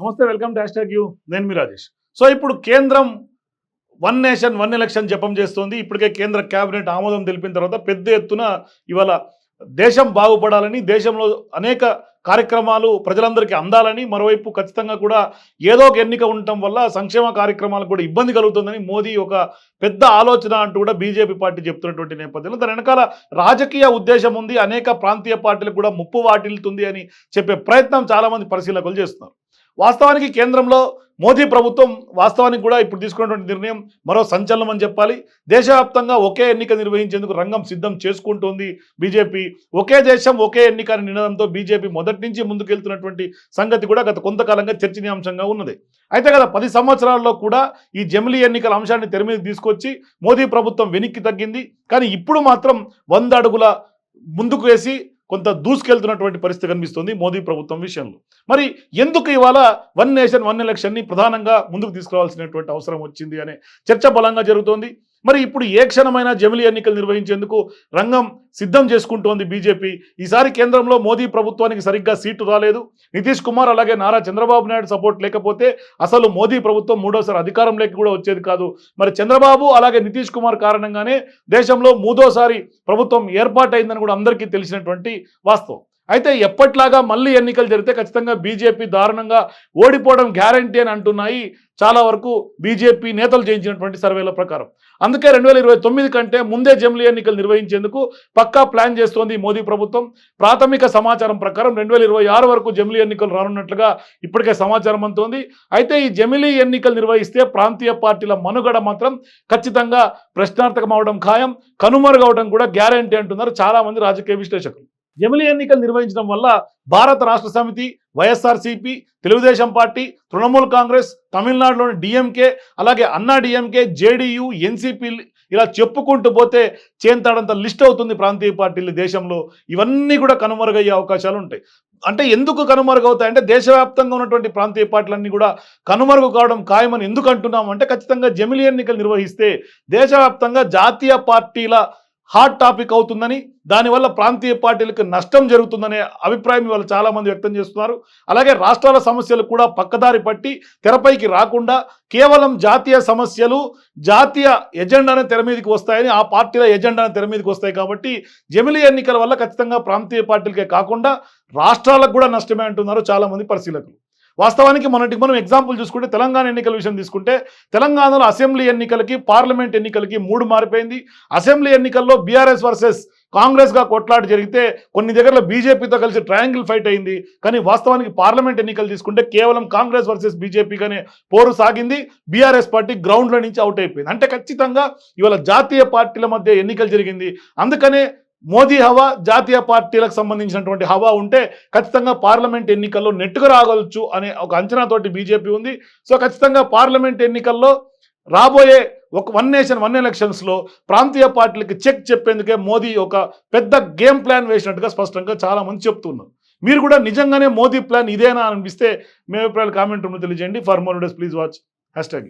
నమస్తే welcome to hash you. నేను మీ Rajesh. So ఇప్పుడు కేంద్రం వన్ నేషన్ వన్ ఎలక్షన్ జపం చేస్తోంది. ఇప్పటికే కేంద్ర కేబినెట్ ఆమోదం తెలిపిన తర్వాత పెద్ద ఎత్తున ఇవాళ దేశం బాగుపడాలని దేశంలో అనేక కార్యక్రమాలు ప్రజలందరికీ అందాలని మరోవైపు ఖచ్చితంగా కూడా ఏదో ఒక ఎన్నిక ఉండటం వల్ల సంక్షేమ కార్యక్రమాలకు కూడా ఇబ్బంది కలుగుతుందని మోదీ ఒక పెద్ద ఆలోచన అంటూ కూడా బీజేపీ పార్టీ చెప్తున్నటువంటి నేపథ్యంలో. దాని వెనకాల రాజకీయ ఉద్దేశం ఉంది అనేక ప్రాంతీయ పార్టీలు కూడా ముప్పు వాటిల్తుంది అని చెప్పే ప్రయత్నం చాలామంది పరిశీలకులు చేస్తున్నారు. వాస్తవానికి కేంద్రంలో మోదీ ప్రభుత్వం వాస్తవానికి కూడా ఇప్పుడు తీసుకున్నటువంటి నిర్ణయం మరో సంచలనం అని చెప్పాలి. దేశవ్యాప్తంగా ఒకే ఎన్నిక నిర్వహించేందుకు రంగం సిద్ధం చేసుకుంటోంది బీజేపీ. ఒకే దేశం ఒకే ఎన్నిక అనే నినాదంతో బీజేపీ మొదటి నుంచి ముందుకెళ్తున్నటువంటి సంగతి కూడా గత కొంతకాలంగా చర్చనీయాంశంగా ఉన్నది. అయితే గత పది సంవత్సరాల్లో కూడా ఈ జమిలీ ఎన్నికల అంశాన్ని తెర మీద తీసుకొచ్చి మోదీ ప్రభుత్వం వెనక్కి తగ్గింది. కానీ ఇప్పుడు మాత్రం వంద అడుగుల ముందుకు వేసి కొంత దూసుకెళ్తున్నటువంటి పరిస్థితి కనిపిస్తుంది మోదీ ప్రభుత్వం విషయంలో. మరి ఎందుకు ఇవాళ వన్ నేషన్ వన్ ఎలక్షన్ని ప్రధానంగా ముందుకు తీసుకురావాల్సినటువంటి అవసరం వచ్చింది అనే చర్చ బలంగా జరుగుతోంది. మరి ఇప్పుడు ఏ క్షణమైనా జమిలీ ఎన్నికలు నిర్వహించేందుకు రంగం సిద్ధం చేసుకుంటోంది బీజేపీ. ఈసారి కేంద్రంలో మోదీ ప్రభుత్వానికి సరిగ్గా సీటు రాలేదు. నితీష్ కుమార్ అలాగే నారా చంద్రబాబు నాయుడు సపోర్ట్ లేకపోతే అసలు మోదీ ప్రభుత్వం మూడోసారి అధికారంలోకి కూడా వచ్చేది కాదు. మరి చంద్రబాబు అలాగే నితీష్ కుమార్ కారణంగానే దేశంలో మూడోసారి ప్రభుత్వం ఏర్పాటైందని కూడా అందరికీ తెలిసినటువంటి వాస్తవం. అయితే ఎప్పట్లాగా మళ్ళీ ఎన్నికలు జరిగితే ఖచ్చితంగా బీజేపీ దారుణంగా ఓడిపోవడం గ్యారంటీ అని అంటున్నాయి. చాలా వరకు బీజేపీ నేతలు చేయించినటువంటి సర్వేల ప్రకారం. అందుకే రెండు వేల ఇరవై తొమ్మిది కంటే ముందే జమిలీ ఎన్నికలు నిర్వహించేందుకు పక్కా ప్లాన్ చేస్తోంది మోదీ ప్రభుత్వం. ప్రాథమిక సమాచారం ప్రకారం రెండు వేల ఇరవై ఆరు వరకు జమిలీ ఎన్నికలు రానున్నట్లుగా ఇప్పటికే సమాచారం అంతోంది అయితే ఈ జమిలీ ఎన్నికలు నిర్వహిస్తే ప్రాంతీయ పార్టీల మనుగడ మాత్రం ఖచ్చితంగా ప్రశ్నార్థకం అవడం ఖాయం. కనుమరుగవడం కూడా గ్యారంటీ అంటున్నారు చాలా మంది రాజకీయ విశ్లేషకులు. ఎమ్మెల్యే ఎన్నికలు నిర్వహించడం వల్ల Bharat Rashtra Samithi YSRCP Telugu Desam party Trinamool Congress తమిళనాడులోని డిఎంకే అలాగే అన్నా డిఎంకే జేడీయూ ఎన్సీపీ ఇలా చెప్పుకుంటూ పోతే చేంతాడంత లిస్ట్ అవుతుంది ప్రాంతీయ పార్టీలు దేశంలో. ఇవన్నీ కూడా కనుమరుగయ్యే అవకాశాలు ఉంటాయి. అంటే ఎందుకు కనుమరుగవుతాయి అంటే దేశవ్యాప్తంగా ఉన్నటువంటి ప్రాంతీయ పార్టీలన్నీ కూడా కనుమరుగు కావడం ఖాయమని ఎందుకు అంటున్నాం అంటే ఖచ్చితంగా జమిలీ ఎన్నికలు నిర్వహిస్తే దేశవ్యాప్తంగా జాతీయ పార్టీల హాట్ టాపిక్ అవుతుందని దానివల్ల ప్రాంతీయ పార్టీలకు నష్టం జరుగుతుందనే అభిప్రాయం ఇవాళ చాలామంది వ్యక్తం చేస్తున్నారు. అలాగే రాష్ట్రాల సమస్యలు కూడా పక్కదారి పట్టి తెరపైకి రాకుండా కేవలం జాతీయ సమస్యలు జాతీయ ఎజెండానే తెర మీదకి వస్తాయని ఆ పార్టీల ఎజెండానే తెర మీదకి వస్తాయి కాబట్టి జమిలీ ఎన్నికల వల్ల ఖచ్చితంగా ప్రాంతీయ పార్టీలకే కాకుండా రాష్ట్రాలకు కూడా నష్టమే అంటున్నారు చాలామంది పరిశీలకులు. వాస్తవానికి మొన్నటికి మనం ఎగ్జాంపుల్ చూసుకుంటే తెలంగాణ ఎన్నికల విషయం తీసుకుంటే తెలంగాణలో అసెంబ్లీ ఎన్నికలకి పార్లమెంట్ ఎన్నికలకి మూడు మారిపోయింది. అసెంబ్లీ ఎన్నికల్లో బీఆర్ఎస్ వర్సెస్ కాంగ్రెస్గా కొట్లాట జరిగితే కొన్ని దగ్గరలో బీజేపీతో కలిసి ట్రయాంగిల్ ఫైట్ అయింది. కానీ వాస్తవానికి పార్లమెంట్ ఎన్నికలు తీసుకుంటే కేవలం కాంగ్రెస్ వర్సెస్ బీజేపీగానే పోరు సాగింది. బీఆర్ఎస్ పార్టీ గ్రౌండ్లో నుంచి అవుట్ అయిపోయింది. అంటే ఖచ్చితంగా ఇవాళ జాతీయ పార్టీల మధ్య ఎన్నికలు జరిగింది. అందుకనే మోదీ హవా జాతీయ పార్టీలకు సంబంధించినటువంటి హవా ఉంటే ఖచ్చితంగా పార్లమెంట్ ఎన్నికల్లో నెట్టుకు రాగలచ్చు అనే ఒక అంచనాతోటి బీజేపీ ఉంది. సో ఖచ్చితంగా పార్లమెంట్ ఎన్నికల్లో రాబోయే ఒక వన్ నేషన్ వన్ ఎలక్షన్స్లో ప్రాంతీయ పార్టీలకి చెక్ చెప్పేందుకే మోదీ ఒక పెద్ద గేమ్ ప్లాన్ వేసినట్టుగా స్పష్టంగా చాలామంది చెప్తున్నారు. మీరు కూడా నిజంగానే మోదీ ప్లాన్ ఇదేనా అనిపిస్తే మీ అభిప్రాయాలు కామెంట్ రూమ్లో తెలియజేయండి. For more days please watch. Hash tag